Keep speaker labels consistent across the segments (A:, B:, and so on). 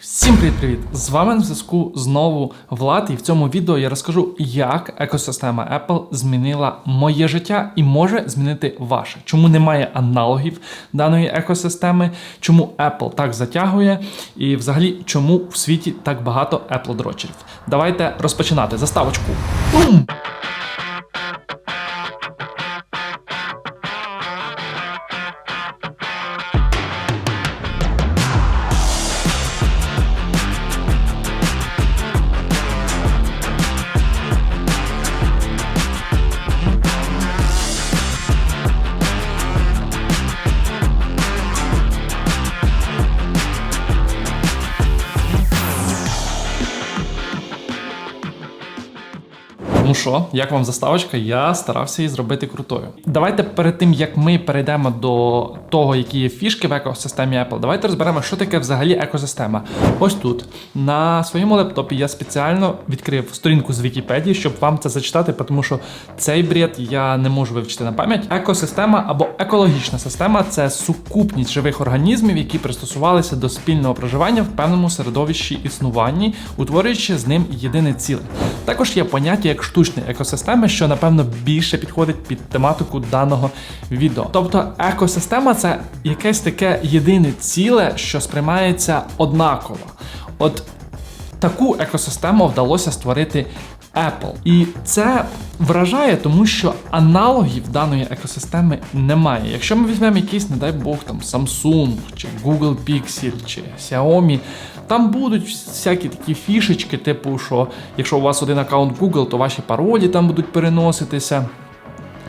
A: Всім привіт-привіт! З вами на зв'язку знову Влад, і в цьому відео я розкажу, як екосистема Apple змінила моє життя і може змінити ваше. Чому немає аналогів даної екосистеми, чому Apple так затягує, і взагалі чому в світі так багато Apple дрочерів. Давайте розпочинати. Заставочку. Бум! Що, як вам заставочка? Я старався її зробити крутою. Давайте перед тим як ми перейдемо до того, які є фішки в екосистемі Apple, давайте розберемо, що таке взагалі екосистема. Ось тут на своєму лептопі я спеціально відкрив сторінку з Вікіпедії, щоб вам це зачитати, тому що цей бред я не можу вивчити на пам'ять. Екосистема або екологічна система це сукупність живих організмів, які пристосувалися до спільного проживання в певному середовищі існуванні, утворюючи з ним єдине ціле. Також є поняття як штучні екосистеми, що напевно більше підходить під тематику даного відео. Тобто екосистема це якесь таке єдине ціле, що сприймається однаково. От таку екосистему вдалося створити Apple. І це вражає, тому що аналогів даної екосистеми немає. Якщо ми візьмемо якийсь, не дай Бог, там Samsung, чи Google Pixel, чи Xiaomi, там будуть всякі такі фішечки, типу, що якщо у вас один аккаунт Google, то ваші паролі там будуть переноситися.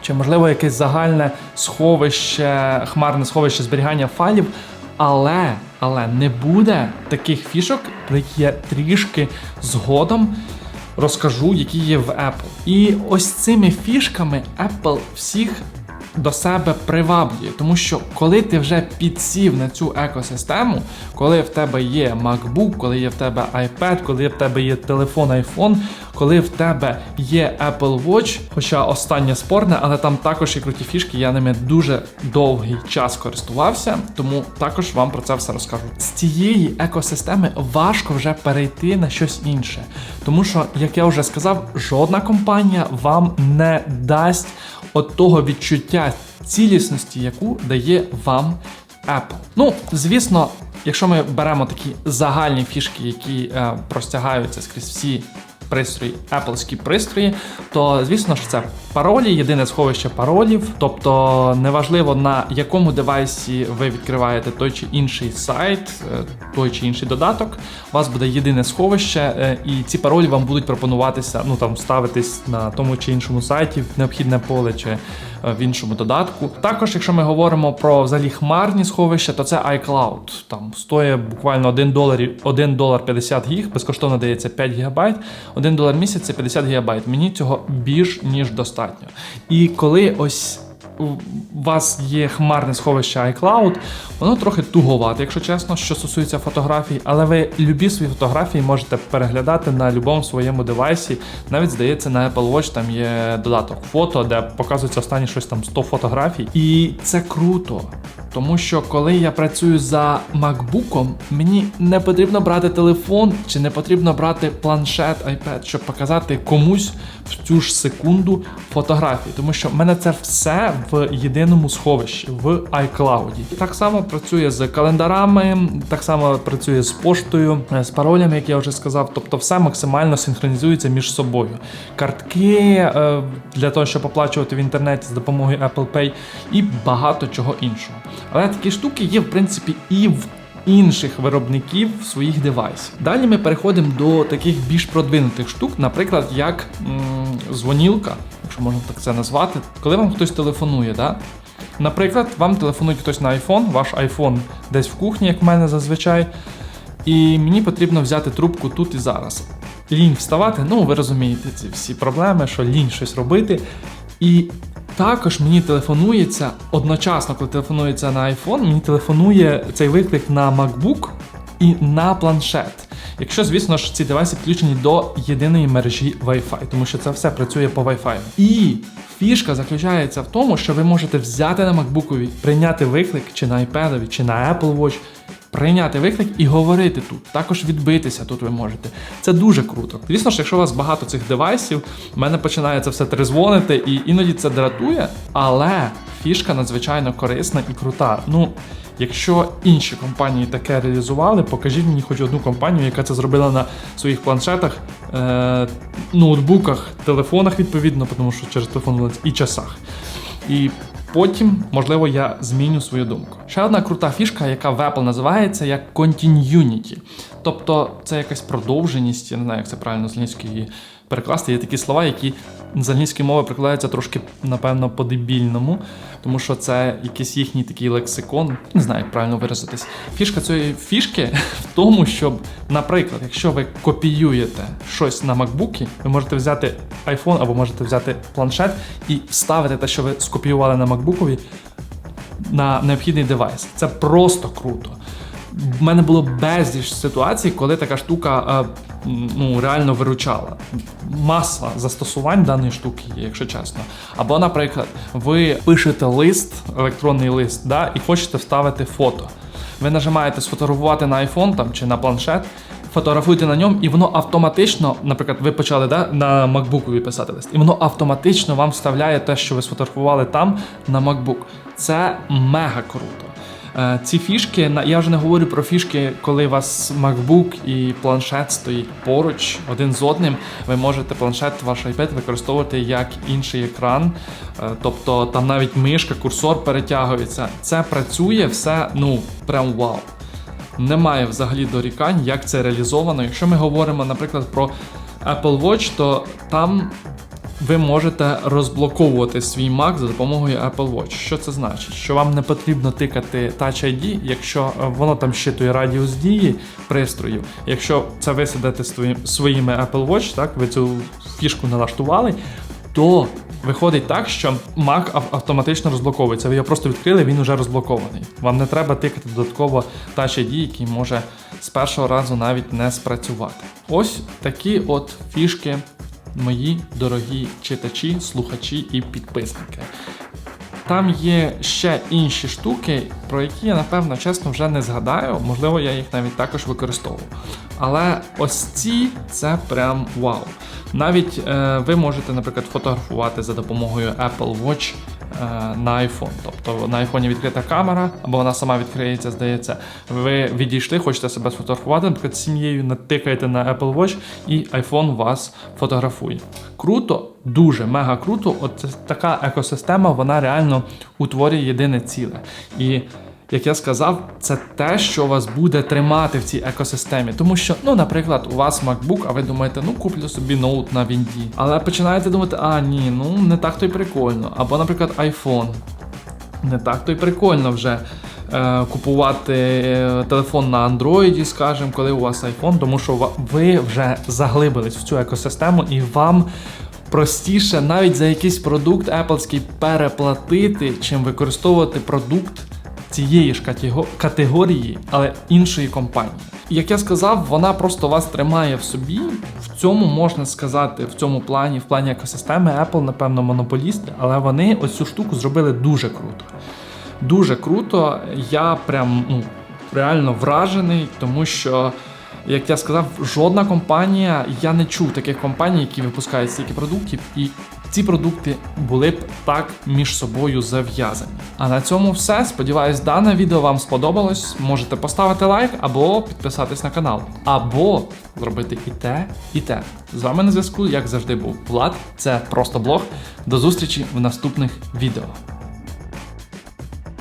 A: Чи можливо якесь загальне сховище, хмарне сховище зберігання файлів, але, але не буде таких фішок, про які я трішки згодом розкажу, які є в Apple. І ось цими фішками Apple всіх до себе приваблює, тому що коли ти вже підсів на цю екосистему, коли в тебе є MacBook, коли є в тебе iPad, коли в тебе є телефон iPhone, коли в тебе є Apple Watch, хоча останнє спорне, але там також є круті фішки, я ними дуже довгий час користувався, тому також вам про це все розкажу. З цієї екосистеми важко вже перейти на щось інше, тому що, як я вже сказав, жодна компанія вам не дасть от того відчуття цілісності, яку дає вам Apple. Ну, звісно, якщо ми беремо такі загальні фішки, які е, простягаються скрізь всі пристрої, Appleські пристрої, то звісно ж це паролі, єдине сховище паролів. Тобто неважливо на якому девайсі ви відкриваєте той чи інший сайт, е, той чи інший додаток, у вас буде єдине сховище, е, і ці паролі вам будуть пропонуватися, ну там ставитись на тому чи іншому сайті в необхідне поле чи е, в іншому додатку. Також, якщо ми говоримо про взагалі хмарні сховища, то це iCloud. Там стоїть буквально 1 долар, 1 долар 50 гіг, безкоштовно дається 5 гігабайт. 1 долар в місяць це 50 гігабайт. Мені цього більш ніж достатньо. І коли ось у вас є хмарне сховище iCloud, воно трохи туговате, якщо чесно, що стосується фотографій, але ви любі свої фотографії можете переглядати на будь-якому своєму девайсі. Навіть здається, на Apple Watch там є додаток фото, де показується останні щось там 100 фотографій. І це круто. Тому що коли я працюю за MacBook, мені не потрібно брати телефон чи не потрібно брати планшет, iPad, щоб показати комусь в цю ж секунду фотографії, тому що в мене це все в єдиному сховищі в iCloud. Так само працює з календарами, так само працює з поштою, е, з паролями, як я вже сказав. Тобто, все максимально синхронізується між собою. Картки е, для того, щоб оплачувати в інтернеті з допомогою Apple Pay і багато чого іншого. Але такі штуки є в принципі і в інших виробників своїх девайсів. Далі ми переходимо до таких більш продвинутих штук, наприклад, як дзвонілка, якщо можна так це назвати, коли вам хтось телефонує. Да? Наприклад, вам телефонує хтось на iPhone, ваш iPhone десь в кухні, як в мене зазвичай, і мені потрібно взяти трубку тут і зараз. Лінь вставати, ну ви розумієте ці всі проблеми, що лінь щось робити. І також мені телефонується одночасно, коли телефонується на iPhone, мені телефонує цей виклик на MacBook і на планшет. Якщо, звісно ж, ці девайси підключені до єдиної мережі Wi-Fi, тому що це все працює по Wi-Fi. І фішка заключається в тому, що ви можете взяти на MacBook, прийняти виклик чи на iPad, чи на Apple Watch прийняти виклик і говорити тут. Також відбитися тут ви можете. Це дуже круто. Звісно ж, якщо у вас багато цих девайсів, в мене починає це все трезвонити, і іноді це дратує, але фішка надзвичайно корисна і крута. Ну, якщо інші компанії таке реалізували, покажіть мені хоч одну компанію, яка це зробила на своїх планшетах, е- ноутбуках, телефонах, відповідно, тому що через телефон і часах. І потім, можливо, я зміню свою думку. Ще одна крута фішка, яка в Apple називається як Continuity. Тобто це якась продовженість, я не знаю, як це правильно з англійської перекласти. Є такі слова, які з англійської мови прикладаються трошки, напевно, по-дебільному, тому що це якийсь їхній такий лексикон, не знаю, як правильно виразитись. Фішка цієї фішки в тому, щоб, наприклад, якщо ви копіюєте щось на MacBook, ви можете взяти iPhone або можете взяти планшет і вставити те, що ви скопіювали на MacBook, на необхідний девайс. Це просто круто. В мене було безліч ситуацій, коли така штука е, ну, реально виручала. Маса застосувань даної штуки є, якщо чесно. Або, наприклад, ви пишете лист, електронний лист, да, і хочете вставити фото. Ви нажимаєте сфотографувати на iPhone там, чи на планшет, фотографуєте на ньому, і воно автоматично, наприклад, ви почали да, на MacBook писати лист, і воно автоматично вам вставляє те, що ви сфотографували там на MacBook. Це мега круто. Е, Ці фішки, я вже не говорю про фішки, коли у вас MacBook і планшет стоїть поруч один з одним. Ви можете планшет, ваш iPad використовувати як інший екран. Е, Тобто там навіть мишка, курсор перетягується. Це працює все, ну прям вау. Немає взагалі дорікань, як це реалізовано. Якщо ми говоримо, наприклад, про Apple Watch, то там ви можете розблоковувати свій Mac за допомогою Apple Watch. Що це значить? Що вам не потрібно тикати Touch ID, якщо е, воно там щитує радіус дії пристрою. Якщо це ви сидите своїми Apple Watch, так ви цю фішку налаштували, то виходить так, що Mac автоматично розблоковується. Ви його просто відкрили, він вже розблокований. Вам не треба тикати додатково Touch ID, який може з першого разу навіть не спрацювати. Ось такі от фішки мої дорогі читачі, слухачі і підписники. Там є ще інші штуки, про які я напевно чесно вже не згадаю. Можливо, я їх навіть також використовував. Але ось ці це прям вау. Навіть е, ви можете, наприклад, фотографувати за допомогою Apple Watch на iPhone. Тобто на iPhone відкрита камера, або вона сама відкриється, здається. Ви відійшли, хочете себе сфотографувати, наприклад, сім'єю, натикаєте на Apple Watch, і iPhone вас фотографує. Круто, дуже мега круто. От така екосистема, вона реально утворює єдине ціле. І як я сказав, це те, що вас буде тримати в цій екосистемі. Тому що, ну, наприклад, у вас MacBook, а ви думаєте, ну куплю собі ноут на Вінді. Але починаєте думати, а ні, ну не так то й прикольно. Або, наприклад, iPhone. Не так то й прикольно вже е, купувати е, телефон на Android, скажімо, коли у вас iPhone, тому що ви вже заглибились в цю екосистему і вам. Простіше навіть за якийсь продукт Appleський переплатити, чим використовувати продукт цієї ж категорії, але іншої компанії. Як я сказав, вона просто вас тримає в собі. В цьому можна сказати, в цьому плані, в плані екосистеми, Apple, напевно, монополісти, але вони ось цю штуку зробили дуже круто. Дуже круто. Я прям ну, реально вражений, тому що. Як я сказав, жодна компанія, я не чув таких компаній, які випускають стільки продуктів, і ці продукти були б так між собою зав'язані. А на цьому все. Сподіваюсь, дане відео вам сподобалось. Можете поставити лайк або підписатись на канал, або зробити і те, і те. З вами на зв'язку, як завжди, був Влад. Це просто блог. До зустрічі в наступних відео.